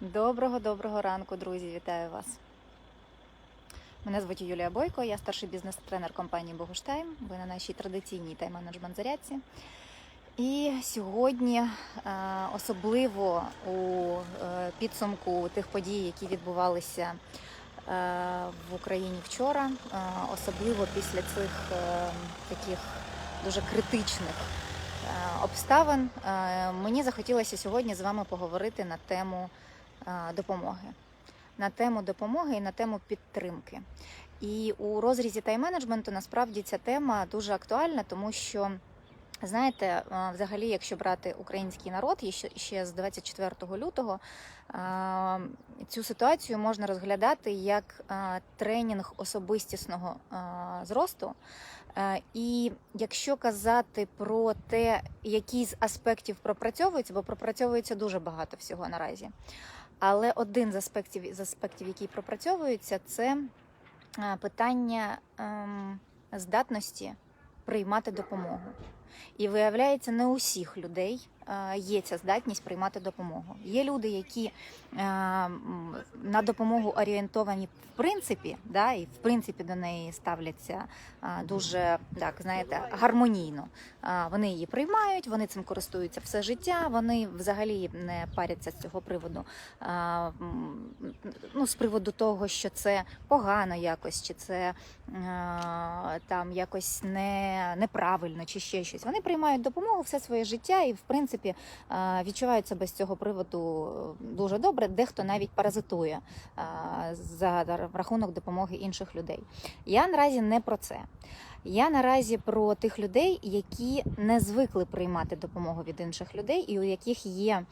Доброго доброго ранку, друзі! Вітаю вас! Мене звуть Юлія Бойко, я старший бізнес-тренер компанії Богуштайм. Ви на нашій традиційній тайм-менеджмент зарядці. І сьогодні, е, особливо у е, підсумку тих подій, які відбувалися е, в Україні вчора, особливо після цих таких дуже критичних обставин, мені захотілося сьогодні з вами поговорити на тему допомоги. На тему допомоги і на тему підтримки. І у розрізі тайм-менеджменту насправді ця тема дуже актуальна, тому що, знаєте, е, взагалі, якщо брати український народ, ще- з 24 лютого е, цю ситуацію можна розглядати як е, тренінг особистісного е, зросту. Е, І якщо казати про те, які з аспектів пропрацьовуються, бо пропрацьовується дуже багато всього наразі. Але один з аспектів, з аспектів, який пропрацьовується, це е, питання ем, здатності приймати допомогу. І виявляється, не усіх людей є ця здатність приймати допомогу. Є люди, які е, на допомогу орієнтовані в принципі, да, і в принципі до неї ставляться е, дуже так, знаєте, гармонійно. Е, Вони її приймають, вони цим користуються все життя. Вони взагалі не паряться з цього приводу. е, Ну, з приводу того, що це погано якось, чи це е, там якось не, неправильно, чи ще щось. Вони приймають допомогу все своє життя і, в принципі, е, відчувають себе з цього приводу дуже добре. Дехто навіть паразитує за рахунок допомоги інших людей. Я наразі не про це. Я наразі про тих людей, які не звикли приймати допомогу від інших людей, і у яких є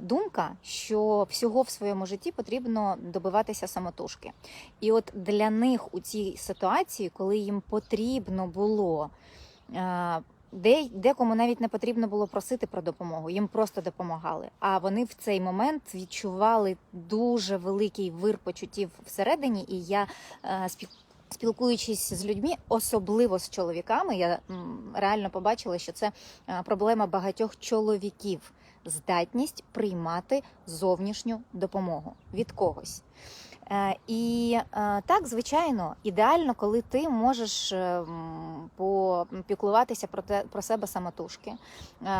думка, що всього в своєму житті потрібно добиватися самотужки. І от для них у цій ситуації, коли їм потрібно було. Де, декому навіть не потрібно було просити про допомогу, їм просто допомагали. А вони в цей момент відчували дуже великий вир почуттів всередині, і я е, Спілкуючись з людьми, особливо з чоловіками, я реально побачила, що це е, проблема багатьох чоловіків здатність приймати зовнішню допомогу від когось. Е, І е, так, звичайно, ідеально, коли ти можеш е, попіклуватися про те про себе самотужки.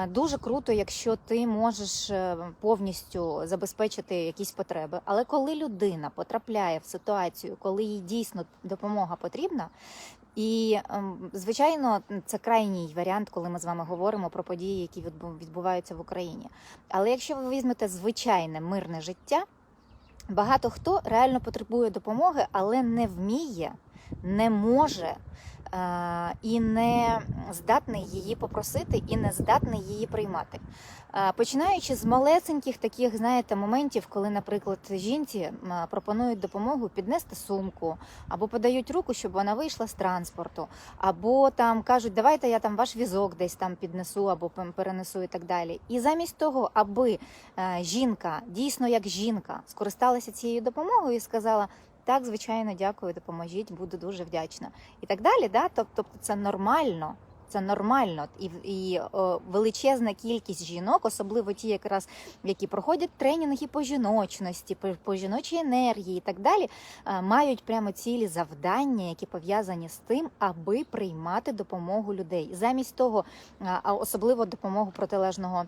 Дуже круто, якщо ти можеш повністю забезпечити якісь потреби. Але коли людина потрапляє в ситуацію, коли їй дійсно допомога потрібна. І ем, звичайно, це крайній варіант, коли ми з вами говоримо про події, які відбу- відбуваються в Україні. Але якщо ви візьмете звичайне мирне життя, багато хто реально потребує допомоги, але не вміє, не може і не здатний її попросити, і не здатний її приймати. Е, Починаючи з малесеньких таких, знаєте, моментів, коли, наприклад, жінці пропонують допомогу піднести сумку, або подають руку, щоб вона вийшла з транспорту, або там кажуть, давайте я там ваш візок десь там піднесу або перенесу і так далі. І замість того, аби е, жінка дійсно як жінка скористалася цією допомогою і сказала. Так, звичайно, дякую, допоможіть, буду дуже вдячна. І так далі. Да? Тобто це нормально. Це нормально. І, і о, величезна кількість жінок, особливо ті, якраз які проходять тренінги по жіночності, по, по жіночій енергії і так далі, е, мають прямо цілі завдання, які пов'язані з тим, аби приймати допомогу людей. Замість того, а особливо допомогу протилежного.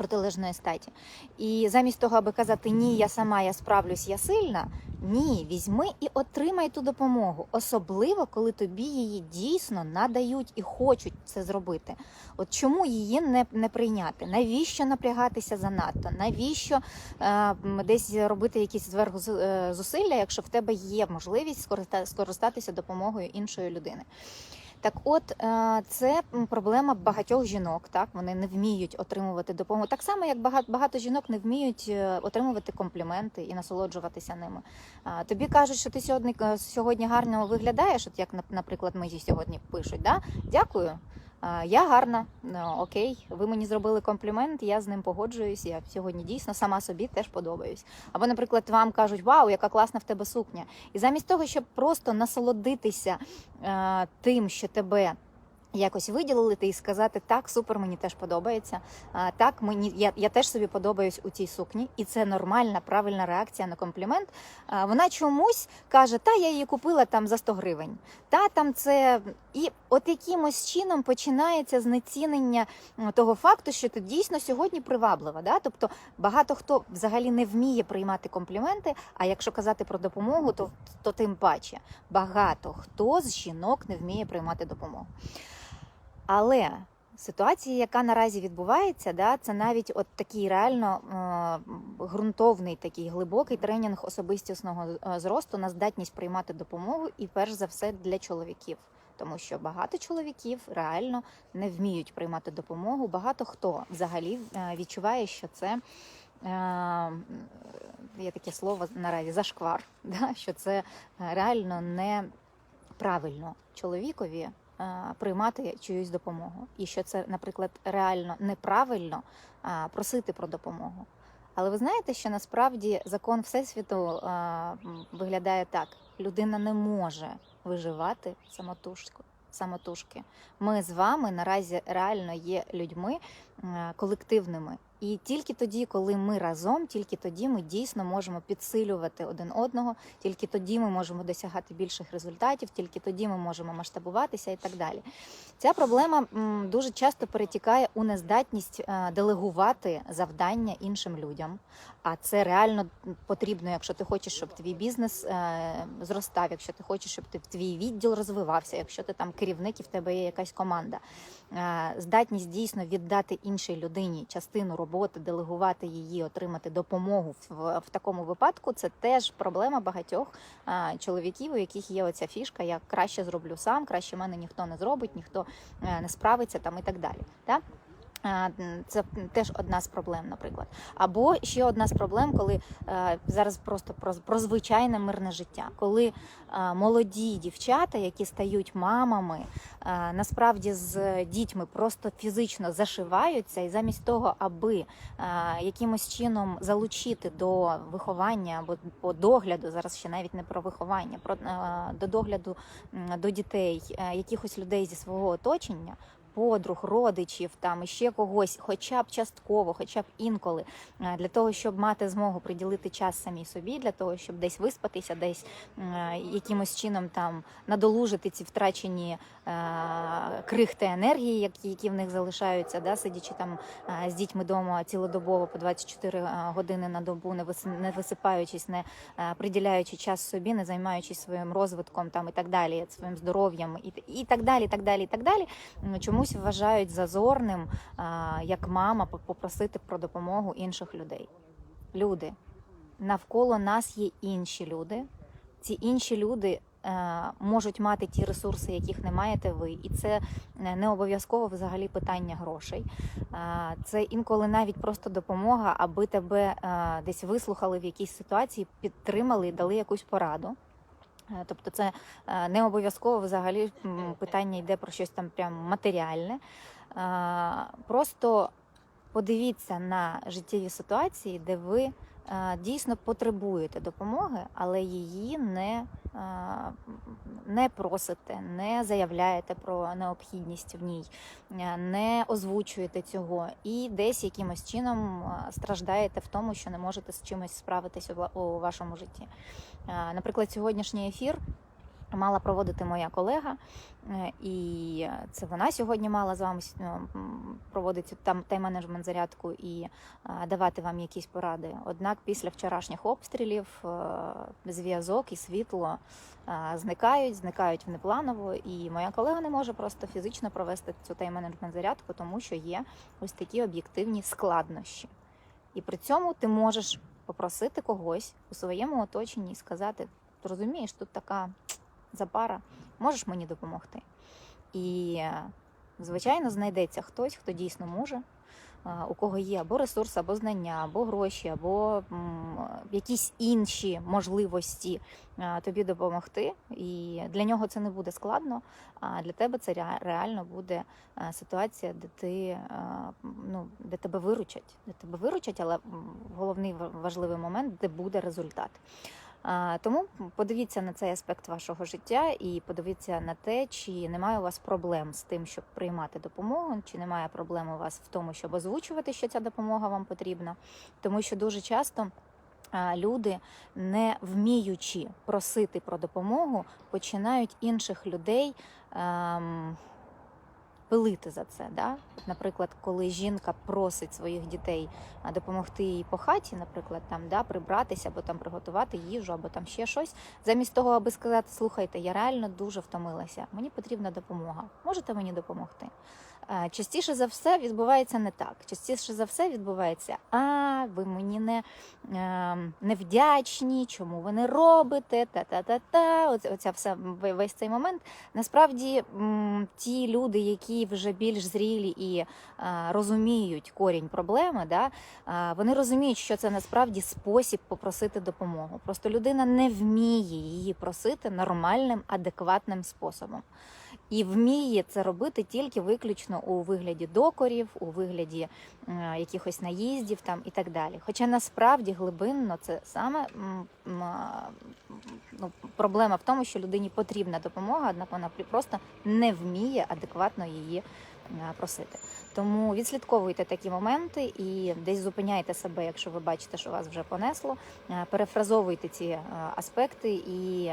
Протилежної статі, і замість того, аби казати ні, я сама, я справлюсь, я сильна. Ні, візьми і отримай ту допомогу, особливо коли тобі її дійсно надають і хочуть це зробити. От чому її не, не прийняти? Навіщо напрягатися занадто? Навіщо е, десь робити якісь зверху е, зусилля, якщо в тебе є можливість скориста- скористатися допомогою іншої людини? Так, от е, це проблема багатьох жінок. Так вони не вміють отримувати допомогу. Так само, як багато, багато жінок не вміють е, отримувати компліменти і насолоджуватися ними. Тобі кажуть, що ти сьогодні е, сьогодні гарно виглядаєш, от як нап- наприклад, мені сьогодні пишуть. Да? Дякую. Я гарна, ну, окей, ви мені зробили комплімент, я з ним погоджуюсь. Я сьогодні дійсно сама собі теж подобаюсь. Або, наприклад, вам кажуть, вау, яка класна в тебе сукня. І замість того, щоб просто насолодитися е, тим, що тебе якось виділити і сказати так, супер, мені теж подобається. А, так, мені я, я теж собі подобаюсь у цій сукні, і це нормальна, правильна реакція на комплімент. А, вона чомусь каже: Та я її купила там за 100 гривень. Та там це і от якимось чином починається знецінення того факту, що ти дійсно сьогодні приваблива. Да? Тобто багато хто взагалі не вміє приймати компліменти. А якщо казати про допомогу, то, то тим паче багато хто з жінок не вміє приймати допомогу. Але ситуація, яка наразі відбувається, да, це навіть от такий реально е, ґрунтовний, такий глибокий тренінг особистісного е, зросту на здатність приймати допомогу, і перш за все для чоловіків. Тому що багато чоловіків реально не вміють приймати допомогу. Багато хто взагалі е, відчуває, що це е, є таке слово наразі зашквар, да? що це реально неправильно чоловікові приймати чиюсь допомогу. І що це, наприклад, реально неправильно е, просити про допомогу. Але ви знаєте, що насправді закон Всесвіту е, виглядає так: людина не може виживати самотужки. Самотужки. Ми з вами наразі реально є людьми е, колективними. І тільки тоді, коли ми разом, тільки тоді ми дійсно можемо підсилювати один одного, тільки тоді ми можемо досягати більших результатів, тільки тоді ми можемо масштабуватися і так далі. Ця проблема дуже часто перетікає у нездатність е, делегувати завдання іншим людям. А це реально потрібно, якщо ти хочеш, щоб твій бізнес е, зростав, якщо ти хочеш, щоб твій відділ розвивався, якщо ти там керівник і в тебе є якась команда. Е, здатність дійсно віддати іншій людині частину роботи, делегувати її, отримати допомогу в, в такому випадку. Це теж проблема багатьох а, чоловіків, у яких є оця фішка. Я краще зроблю сам, краще мене ніхто не зробить, ніхто е, не справиться там і так далі. Так? Це теж одна з проблем, наприклад. Або ще одна з проблем, коли е, зараз просто про, про звичайне мирне життя, коли е, молоді дівчата, які стають мамами, е, насправді з дітьми просто фізично зашиваються, і замість того, аби якимось чином залучити до виховання або по догляду, зараз ще навіть не про виховання, про до догляду до дітей, якихось людей зі свого оточення подруг, родичів, там іще когось, хоча б частково, хоча б інколи, е, для того, щоб мати змогу приділити час самій собі, для того, щоб десь виспатися, десь е, якимось чином там надолужити ці втрачені е, крихти енергії, які, в них залишаються, да, сидячи там з дітьми вдома цілодобово по 24 години на добу, не вис- висипаючись, не приділяючи час собі, не займаючись своїм розвитком там і так далі, своїм здоров'ям і, і так далі, і так далі, і так далі. М, Чомусь вважають зазорним, як мама, попросити про допомогу інших людей. Люди, навколо нас є інші люди. Ці інші люди е, можуть мати ті ресурси, яких не маєте ви, і це е, не обов'язково взагалі питання грошей. Це інколи навіть просто допомога, аби тебе е, десь вислухали в якійсь ситуації, підтримали і дали якусь пораду. Е, Тобто це е, не обов'язково взагалі питання йде про щось там прям матеріальне. Е, Просто подивіться на життєві ситуації, де ви дійсно потребуєте допомоги, але її не, е, не просите, не заявляєте про необхідність в ній, е, не озвучуєте цього і десь якимось чином е, страждаєте в тому, що не можете з чимось справитись у вашому житті. Е, Наприклад, сьогоднішній ефір мала проводити моя колега, е, і це вона сьогодні мала з вами ну, проводити там тайм-менеджмент зарядку і е, давати вам якісь поради. Однак після вчорашніх обстрілів е, зв'язок і світло зникають, зникають внепланово, і моя колега не може просто фізично провести цю тайм-менеджмент зарядку, тому що є ось такі об'єктивні складнощі. І при цьому ти можеш попросити когось у своєму оточенні сказати: ти розумієш, тут така запара, можеш мені допомогти? І, звичайно, знайдеться хтось, хто дійсно може, у кого є або ресурс, або знання, або гроші, або якісь інші можливості тобі допомогти. І для нього це не буде складно, а для тебе це реально буде ситуація, де ти ну, де тебе виручать, де тебе виручать, але головний важливий момент, де буде результат. Тому подивіться на цей аспект вашого життя і подивіться на те, чи немає у вас проблем з тим, щоб приймати допомогу, чи немає проблем у вас в тому, щоб озвучувати, що ця допомога вам потрібна, тому що дуже часто. Люди, не вміючи просити про допомогу, починають інших людей ем, пилити за це. Да? Наприклад, коли жінка просить своїх дітей допомогти їй по хаті, наприклад, там да, прибратися або там приготувати їжу, або там ще щось, замість того, аби сказати, слухайте, я реально дуже втомилася, мені потрібна допомога. Можете мені допомогти? Частіше за все відбувається не так. Частіше за все відбувається, а ви мені не, е, не вдячні, чому ви не робите, та-та-та-та. Оця вся весь цей момент. Насправді ті люди, які вже більш зрілі і е, розуміють корінь проблеми, да, вони розуміють, що це насправді спосіб попросити допомогу. Просто людина не вміє її просити нормальним, адекватним способом. І вміє це робити тільки виключно у вигляді докорів, у вигляді е, якихось наїздів там і так далі. Хоча насправді глибинно це саме ну, проблема в тому, що людині потрібна допомога, однак вона пр- просто не вміє адекватно її е, просити. Тому відслідковуйте такі моменти і десь зупиняйте себе, якщо ви бачите, що вас вже понесло. Е, Перефразовуйте ці аспекти і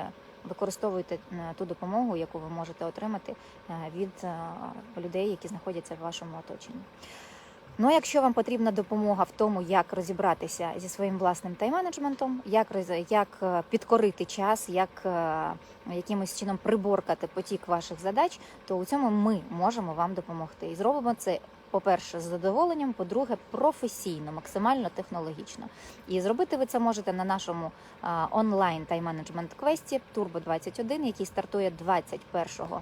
використовуйте е, ту допомогу, яку ви можете отримати е, від е, людей, які знаходяться в вашому оточенні. Ну, а якщо вам потрібна допомога в тому, як розібратися зі своїм власним тайм-менеджментом, як як підкорити час, як якимось чином приборкати потік ваших задач, то у цьому ми можемо вам допомогти. І зробимо це. По-перше, з задоволенням, по-друге, професійно, максимально технологічно. І зробити ви це можете на нашому онлайн тайм-менеджмент квесті Turbo 21, який стартує 21 е,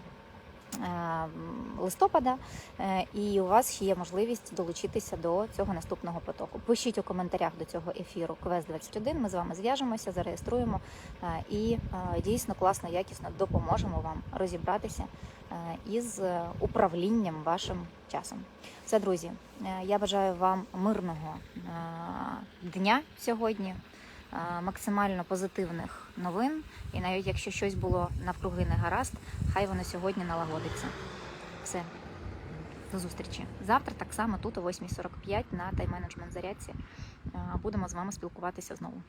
листопада, Е, і у вас є можливість долучитися до цього наступного потоку. Пишіть у коментарях до цього ефіру Квест 21 Ми з вами зв'яжемося, зареєструємо е, і е, дійсно класно, якісно допоможемо вам розібратися із управлінням вашим часом. Все, друзі, я бажаю вам мирного дня сьогодні. Е, Максимально позитивних новин, і навіть якщо щось було навкруги не гаразд, хай воно сьогодні налагодиться. Все, до зустрічі. Завтра так само тут о 8.45 на тайм-менеджмент зарядці. Е, Будемо з вами спілкуватися знову.